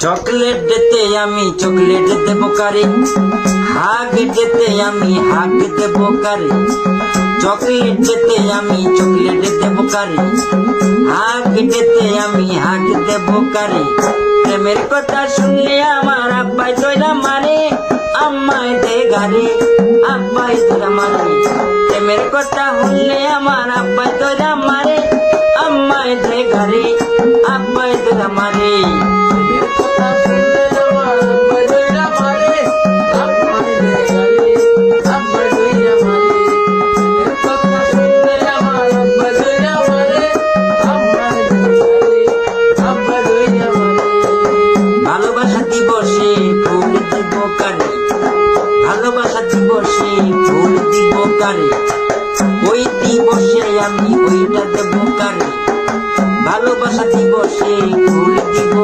Chocolate দিতে আমি chocolate দেবো কারে। হাগ দিতে আমি হাগ দেবো কারে। চকলেট দিতে আমি চকলেট দেবো কারে। হাগ দিতে আমি হাগ দেবো কারে। প্রেমের কথা শুনলে আমার আব্বাই দইরা মারে। আম্মাই দে গারে আব্বাই দইরা মারে। প্রেমের কথা শুনলে আমার আব্বাই দইরা মারে। আম্মাই দে গারে আব্বাই দইরা মারে। ভালোবাসা দিবসে ভুল দিব কারে? ওই দিবসে আমি ওইটা দেব কারে? ভালোবাসা দিবসে ভুল দিব